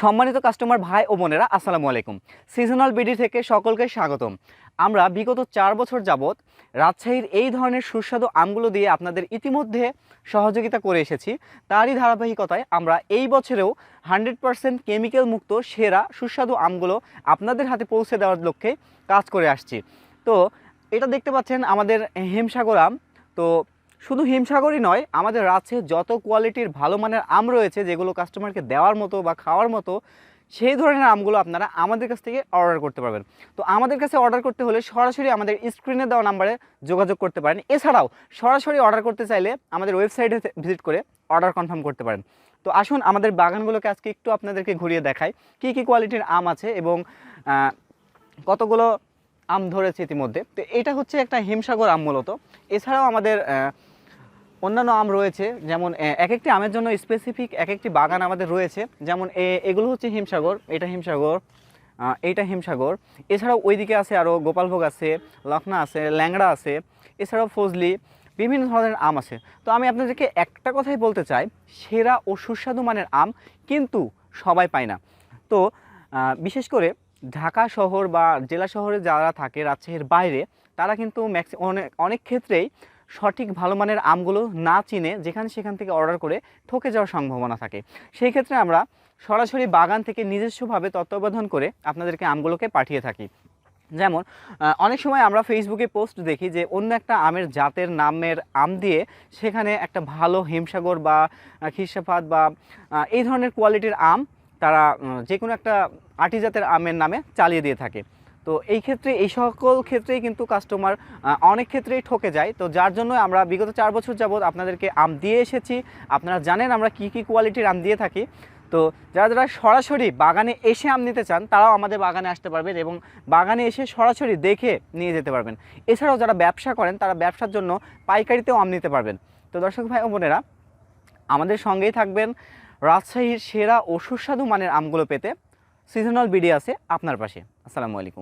সম্মানিত কাস্টমার ভাই ও বোনেরা, আসসালামু আলাইকুম। সিজনাল বিডি থেকে সকলকে স্বাগতম। আমরা বিগত চার বছর যাবৎ রাজশাহীর এই ধরনের সুস্বাদু আমগুলো দিয়ে আপনাদের ইতিমধ্যে সহযোগিতা করে এসেছি। তারই ধারাবাহিকতায় আমরা এই বছরেও হান্ড্রেড পারসেন্ট কেমিক্যাল মুক্ত, সেরা, সুস্বাদু আমগুলো আপনাদের হাতে পৌঁছে দেওয়ার লক্ষ্যে কাজ করে আসছি। তো, এটা দেখতে পাচ্ছেন আমাদের হেমসাগর আম। তো শুধু হিমসাগরই নয়, আমাদের রাজশাহীর যত কোয়ালিটির ভালো মানের আম রয়েছে, যেগুলো কাস্টমারকে দেওয়ার মতো বা খাওয়ার মতো, সেই ধরনের আমগুলো আপনারা আমাদের কাছ থেকে অর্ডার করতে পারবেন। তো আমাদের কাছে অর্ডার করতে হলে সরাসরি আমাদের স্ক্রিনে দেওয়া নাম্বারে যোগাযোগ করতে পারেন। এছাড়াও সরাসরি অর্ডার করতে চাইলে আমাদের ওয়েবসাইটে ভিজিট করে অর্ডার কনফার্ম করতে পারেন। তো আসুন আমাদের বাগানগুলোকে আজকে একটু আপনাদেরকে ঘুরিয়ে দেখাই। কী কী কোয়ালিটির আম আছে এবং কতগুলো আম ধরেছে ইতিমধ্যে? তো এটা হচ্ছে একটা হিমসাগর আম মূলত। এছাড়াও আমাদের অন্যান্য আম রয়েছে, যেমন এক একটি আমের জন্য স্পেসিফিক এক একটি বাগান আমাদের রয়েছে, যেমন এগুলো হচ্ছে হিমসাগর, এটা হিমসাগর এইটা হিমসাগর। এছাড়াও ওইদিকে আছে আরও গোপালভোগ আছে, লখনা আছে, ল্যাংড়া আছে, এছাড়াও ফজলি, বিভিন্ন ধরনের আম আছে। তো আমি আপনাদেরকে একটা কথাই বলতে চাই, সেরা ও সুস্বাদু মানের আম কিন্তু সবাই পায় না। তো বিশেষ করে ঢাকা শহর বা জেলা শহরে যারা থাকে, রাজশাহীর বাইরে, তারা কিন্তু ম্যাক্সি, অনেক অনেক ক্ষেত্রেই সঠিক ভালো মানের আমগুলো না চিনে যেখানে সেখান থেকে অর্ডার করে ঠকে যাওয়ার সম্ভাবনা থাকে। সেই ক্ষেত্রে আমরা সরাসরি বাগান থেকে নিজস্বভাবে তত্ত্বাবধান করে আপনাদেরকে আমগুলোকে পাঠিয়ে থাকি। যেমন অনেক সময় আমরা ফেসবুকে পোস্ট দেখি যে অন্য একটা আমের জাতের নামের আম দিয়ে সেখানে একটা ভালো হিমসাগর বা আহ, খিরসাফাত বা এই ধরনের কোয়ালিটির আম তারা যে কোনো একটা আটি জাতের আমের নামে চালিয়ে দিয়ে থাকে। তো এই ক্ষেত্রে, এই সকল ক্ষেত্রেই কিন্তু কাস্টমার অনেক ক্ষেত্রেই ঠকে যায়। তো যার জন্য আমরা বিগত চার বছর যাবৎ আপনাদেরকে আম দিয়ে এসেছি। আপনারা জানেন আমরা কি কি কোয়ালিটির আম দিয়ে থাকি। তো যারা যারা সরাসরি বাগানে এসে আম নিতে চান, তারাও আমাদের বাগানে আসতে পারবেন এবং বাগানে এসে সরাসরি দেখে নিয়ে যেতে পারবেন। এছাড়াও যারা ব্যবসা করেন, তারা ব্যবসার জন্য পাইকারিতেও আম নিতে পারবেন। তো দর্শক ভাই ও বোনেরা, আমাদের সঙ্গেই থাকবেন রাজশাহীর সেরা ও সুস্বাদু মানের আমগুলো পেতে। সিজনাল বিডি আছে আপনার পাশে। আসসালামু আলাইকুম।